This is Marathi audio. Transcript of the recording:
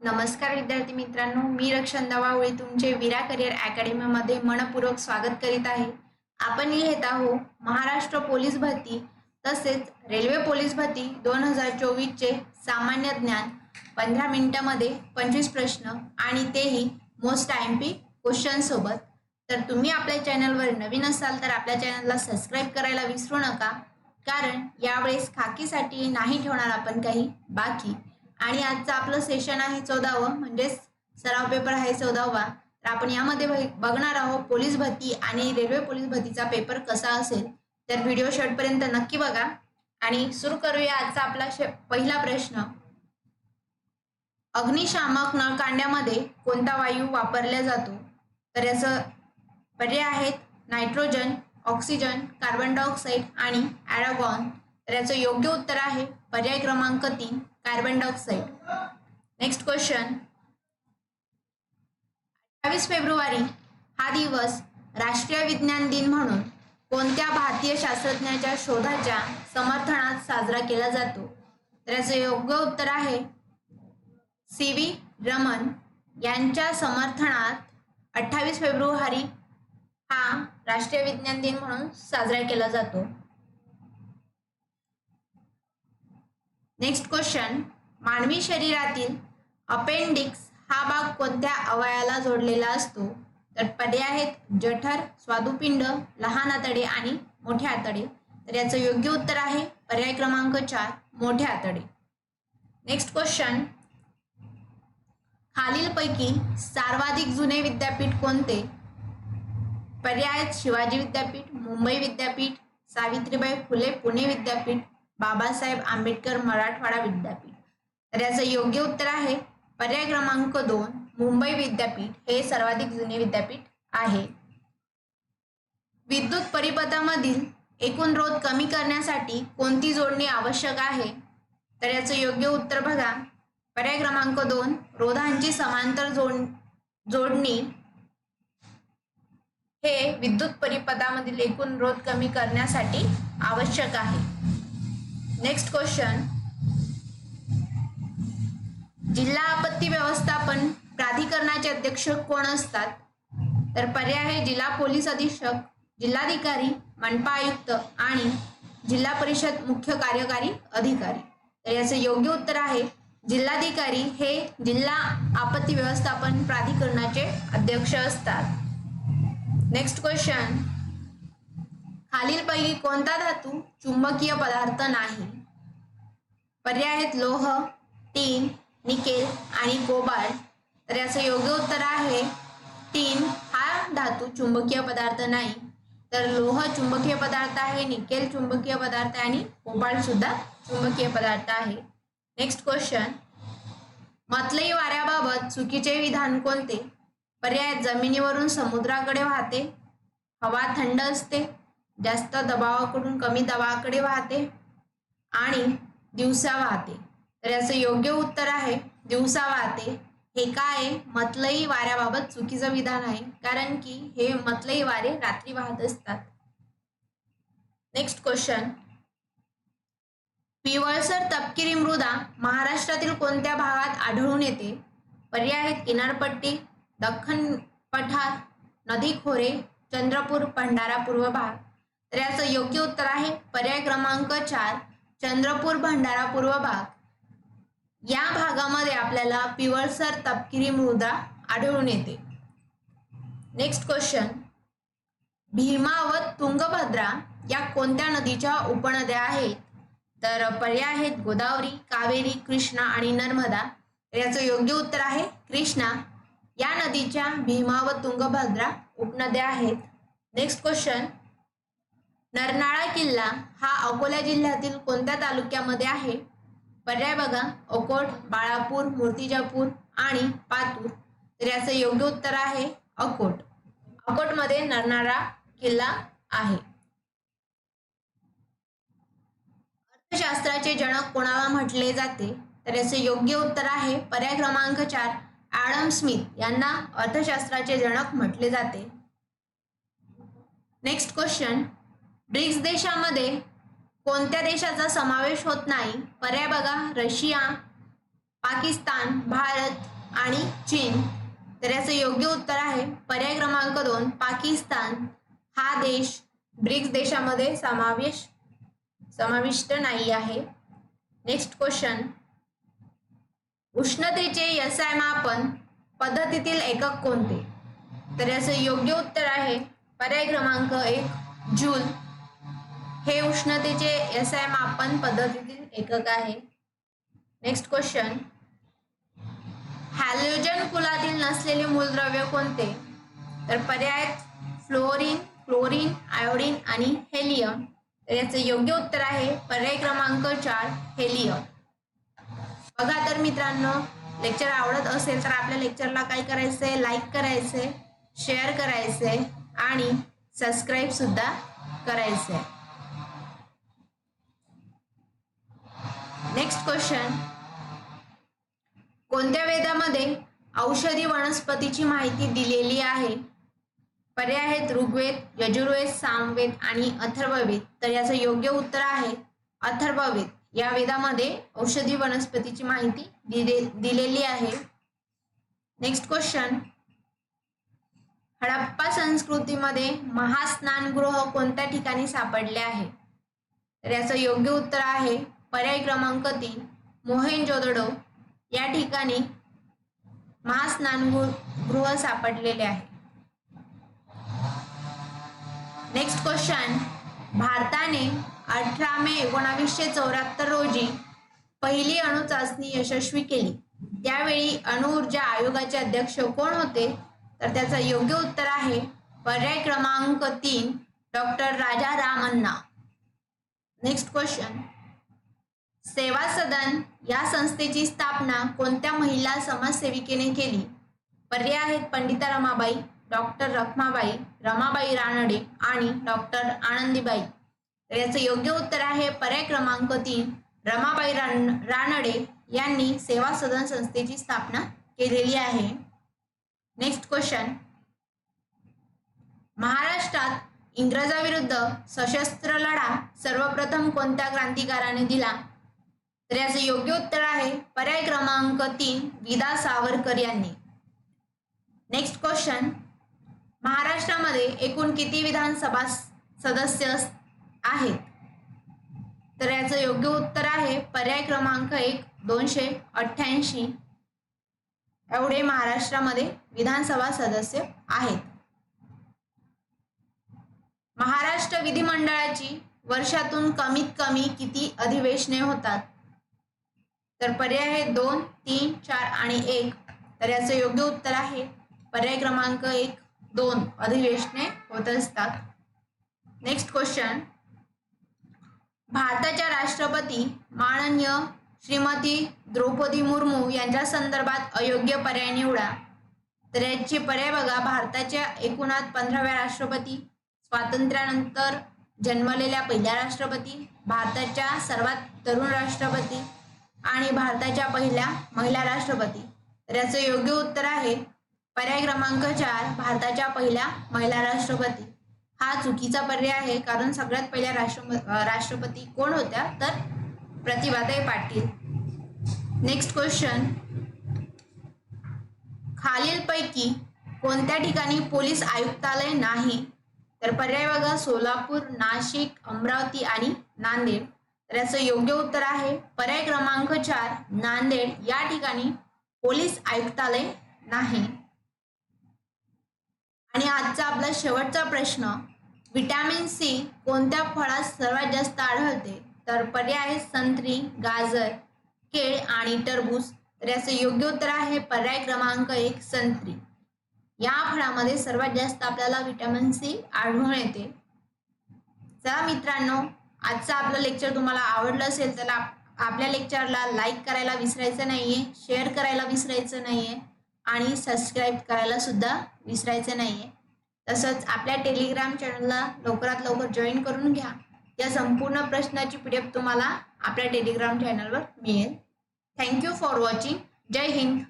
नमस्कार विद्यार्थी मित्रांनो मी रक्षण दवावळी तुमचे विरा करिअर अकॅडमीमध्ये मनपूर्वक स्वागत करीत आहे. आपण लिहित आहो महाराष्ट्र पोलीस भरती तसेच रेल्वे पोलीस भरती दोन हजार चोवीसचे सामान्य ज्ञान पंधरा मिनिटामध्ये पंचवीस प्रश्न आणि तेही मोस्ट आय पी क्वेश्चन सोबत. तर तुम्ही आपल्या चॅनलवर नवीन असाल तर आपल्या चॅनलला सबस्क्राईब करायला विसरू नका. कारण यावेळेस खाकीसाठी नाही ठेवणार आपण काही बाकी. आणि आजचं आपलं सेशन आहे चौदावं म्हणजेच सराव पेपर आहे चौदावा. तर आपण यामध्ये बघणार आहोत पोलीस भरती आणि रेल्वे पोलीस भरतीचा पेपर कसा असेल. तर व्हिडिओ शेवटपर्यंत नक्की बघा. आणि सुरू करूया आजचा आपला शे पहिला प्रश्न. अग्निशामक नळकांड्यामध्ये कोणता वायू वापरला जातो? तर याचं पर्याय आहेत नायट्रोजन ऑक्सिजन कार्बन डायऑक्साईड आणि ॲरागॉन तर याचं योग्य उत्तर आहे. पर्याय क्रमांक तीन कार्बन डायऑक्साईड नेक्स्ट क्वेश्चन अठ्ठावीस फेब्रुवारी हा दिवस राष्ट्रीय विज्ञान दिन म्हणून कोणत्या भारतीय शास्त्रज्ञाच्या शोधाच्या समर्थनात साजरा केला जातो? तर याचं योग्य उत्तर आहे. सी व्ही रमन यांच्या समर्थनात अठ्ठावीस फेब्रुवारी हा राष्ट्रीय विज्ञान दिन म्हणून साजरा केला जातो. नेक्स्ट क्वेश्चन मानवी शरीरातील अपेंडिक्स हा भाग कोणत्या अवयाला जोडलेला असतो? तर पर्याय आहेत जठर स्वादुपिंड लहान आतडे आणि मोठे आतडे. तर याचं योग्य उत्तर आहे पर्याय क्रमांक चार मोठे आतडे. नेक्स्ट क्वेश्चन खालीलपैकी सर्वाधिक जुने विद्यापीठ कोणते? पर्याय आहेत शिवाजी विद्यापीठ मुंबई विद्यापीठ सावित्रीबाई फुले पुणे विद्यापीठ बाबासाहेब आंबेडकर मराठवाडा विद्यापीठ. तर याचं योग्य उत्तर आहे पर्याय क्रमांक दोन मुंबई विद्यापीठ हे सर्वाधिक जुने विद्यापीठ आहे. विद्युत परिपथामधील एकूण रोध कमी करण्यासाठी कोणती जोडणी आवश्यक आहे? तर याचं योग्य उत्तर बघा. पर्याय क्रमांक दोन रोधांची समांतर जोड जोडणी. हे विद्युत परिपथामधील एकूण रोध कमी करण्यासाठी आवश्यक आहे. नेक्स्ट क्वेश्चन जिल्हा आपत्ती व्यवस्थापन प्राधिकरणाचे अध्यक्ष कोण असतात? तर पर्याय आहे जिल्हा पोलीस अधीक्षक जिल्हाधिकारी मनपा आयुक्त आणि जिल्हा परिषद मुख्य कार्यकारी अधिकारी. तर याचे योग्य उत्तर आहे जिल्हाधिकारी हे जिल्हा आपत्ती व्यवस्थापन प्राधिकरणाचे अध्यक्ष असतात. नेक्स्ट क्वेश्चन खालीलपैकी कोणता धातू चुंबकीय पदार्थ नाही? पर्याय आहेत लोह टीन निकेल आणि कोबाल्ट तर याचं योग्य उत्तर आहे टीन हा धातू चुंबकीय पदार्थ नाही. तर लोह चुंबकीय पदार्थ आहे निकेल चुंबकीय पदार्थ आहे आणि कोबाल्ट सुद्धा चुंबकीय पदार्थ आहे. नेक्स्ट क्वेश्चन मतलई वाऱ्याबाबत चुकीचे विधान कोणते? पर्याय जमिनीवरून समुद्राकडे वाहते हवा थंड असते जास्त दबावाकडून कमी दबावाकडे वाहते आणि दिवसा वाहते. तर याचं योग्य उत्तर आहे दिवसा वाहते. हे काय आहे? मतलई वाऱ्याबाबत चुकीचं विधान आहे कारण की हे मतलई वारे रात्री वाहत असतात. नेक्स्ट क्वेश्चन पिवळसर तपकिरी मृदा महाराष्ट्रातील कोणत्या भागात आढळून येते? पर्याय आहेत किनारपट्टी दख्खन पठार नदी खोरे चंद्रपूर भंडारा पूर्व भाग. तर याचं योग्य उत्तर आहे पर्याय क्रमांक चार चंद्रपूर भंडारा पूर्व भाग या भागामध्ये आपल्याला पिवळसर तपकिरी मृदा आढळून येते. नेक्स्ट क्वेश्चन भीमा व तुंगभद्रा या कोणत्या नदीच्या उपनद्या आहेत? तर पर्याय आहेत गोदावरी कावेरी कृष्णा आणि नर्मदा. याचं योग्य उत्तर आहे कृष्णा. या नदीच्या भीमा व तुंगभद्रा उपनद्या आहेत. नेक्स्ट क्वेश्चन नरनाळा किल्ला हा अकोला जिल्ह्यातील कोणत्या तालुक्यामध्ये आहे? पर्याय बघा. अकोट बाळापूर मूर्तिजापूर आणि पातूर. तर याचं योग्य उत्तर आहे अकोट. अकोटमध्ये नरनाळा किल्ला आहे. अर्थशास्त्राचे जनक कोणाला म्हटले जाते? तर याचे योग्य उत्तर आहे पर्याय क्रमांक चार ॲडम स्मिथ यांना अर्थशास्त्राचे जनक म्हटले जाते. Next question. ब्रिक्स देशामध्ये कोणत्या देशाचा समावेश होत नाही? पर्याय बघा. रशिया पाकिस्तान भारत आणि चीन. तर याचं योग्य उत्तर आहे. पर्याय क्रमांक दोन पाकिस्तान. हा देश ब्रिक्स देशामध्ये समावेश समाविष्ट नाही आहे. नेक्स्ट क्वेश्चन उष्णतेचे यसाय मापन पद्धतीतील एकक कोणते? तर याचं योग्य उत्तर आहे. पर्याय क्रमांक एक जूल हे उष्णतेचे एस आय मापन पद्धतीतील एकक आहे. नेक्स्ट क्वेश्चन हॅलोजन कुलातील नसलेले मूलद्रव्य कोणते? तर पर्याय फ्लोरीन क्लोरीन आयोडीन आणि हेलियम तर याचं योग्य उत्तर आहे पर्याय क्रमांक चार हेलियम बघा तर मित्रांनो लेक्चर आवडत असेल तर आपल्या लेक्चरला काय करायचंय? लाईक करायचंय शेअर करायचंय आणि सबस्क्राईब सुद्धा करायचंय. नेक्स्ट क्वेश्चन कोणत्या वेदामध्ये औषधी वनस्पतीची माहिती दिलेली आहे? पर्याय आहेत ऋग्वेद यजुर्वेद सामवेद आणि अथर्ववेद. तर याचं योग्य उत्तर आहे अथर्ववेद. या वेदामध्ये औषधी वनस्पतीची माहिती दिले दिलेली आहे. नेक्स्ट क्वेश्चन हडप्पा संस्कृतीमध्ये महास्नानगृह कोणत्या ठिकाणी सापडले आहे? तर याचं योग्य उत्तर आहे पर्याय क्रमांक तीन मोहेंजोदडो या ठिकाणी महास्नानगृह सापडलेले आहे. नेक्स्ट क्वेश्चन भारताने अठरा मे एकोणावीसशे चौऱ्याहत्तर रोजी पहिली अणु चाचणी यशस्वी केली. त्यावेळी अणुऊर्जा आयोगाचे अध्यक्ष कोण होते? तर त्याचं योग्य उत्तर आहे पर्याय क्रमांक तीन doctor Raja Ramanna next question Seva Sadan या संस्थेची स्थापना कोणत्या महिला समाजसेविकेने केली? पर्याय आहेत पंडिता रमाबाई डॉक्टर रखमाबाई रमाबाई रानडे आणि डॉक्टर आनंदीबाई. तर याचं योग्य उत्तर आहे पर्याय क्रमांक तीन रमाबाई रान रानडे यांनी सेवा सदन संस्थेची स्थापना केलेली आहे. नेक्स्ट क्वेश्चन महाराष्ट्रात इंग्रजाविरुद्ध सशस्त्र लढा सर्वप्रथम कोणत्या क्रांतिकाराने दिला? तर याचं योग्य उत्तर आहे पर्याय क्रमांक तीन विदा सावरकर यांनी. नेक्स्ट क्वेश्चन महाराष्ट्रामध्ये एकूण किती विधानसभा सदस्य आहेत? तर याचं योग्य उत्तर आहे पर्याय क्रमांक एक दोनशे अठ्ठ्याऐंशी. एवढे महाराष्ट्रामध्ये विधानसभा सदस्य आहेत. महाराष्ट्र विधिमंडळाची वर्षातून कमीत कमी किती अधिवेशने होतात? तर पर्याय आहे दोन तीन चार आणि एक. तर याचं योग्य उत्तर आहे. पर्याय क्रमांक एक दोन अधिवेशने होत असतात. नेक्स्ट क्वेश्चन भारताच्या राष्ट्रपती माननीय श्रीमती द्रौपदी मुर्मू यांच्या संदर्भात अयोग्य पर्याय निवडा. तर याचे पर्याय बघा. भारताच्या एकूणात पंधराव्या राष्ट्रपती स्वातंत्र्यानंतर जन्मलेल्या पहिल्या राष्ट्रपती भारताच्या सर्वात तरुण राष्ट्रपती आणि भारताच्या पहिल्या महिला राष्ट्रपती. तर याचं योग्य उत्तर आहे पर्याय क्रमांक चार भारताच्या पहिल्या महिला राष्ट्रपती. हा चुकीचा पर्याय आहे कारण सगळ्यात पहिल्या राष्ट्र राष्ट्रपती कोण होत्या? तर प्रतिभाताई पाटील. नेक्स्ट क्वेश्चन खालीलपैकी कोणत्या ठिकाणी पोलीस आयुक्तालय नाही? तर पर्याय बघा सोलापूर नाशिक अमरावती आणि नांदेड. तर याचं योग्य उत्तर आहे. पर्याय क्रमांक चार नांदेड. या ठिकाणी पोलीस आयुक्तालय नाही. आणि आजचा आपला शेवटचा प्रश्न विटॅमिन सी कोणत्या फळात सर्वात जास्त आढळते? तर पर्याय संत्री गाजर केळ आणि टरबूज. तर याचं योग्य उत्तर आहे पर्याय क्रमांक एक संत्री. या फळामध्ये सर्वात जास्त आपल्याला विटॅमिन सी आढळून येते. चला मित्रांनो आजचं आपलं लेक्चर तुम्हाला आवडलं असेल तर आपल्या लेक्चरला लाईक करायला विसरायचं नाहीये शेअर करायला विसरायचं नाहीये आणि सबस्क्राईब करायला सुद्धा विसरायचं नाहीये. तसंच आपल्या टेलिग्राम चॅनलला लवकरात लवकर जॉईन करून घ्या. या संपूर्ण प्रश्नाची पी तुम्हाला आपल्या टेलिग्राम चॅनलवर मिळेल. Thank you for watching Jai Hind.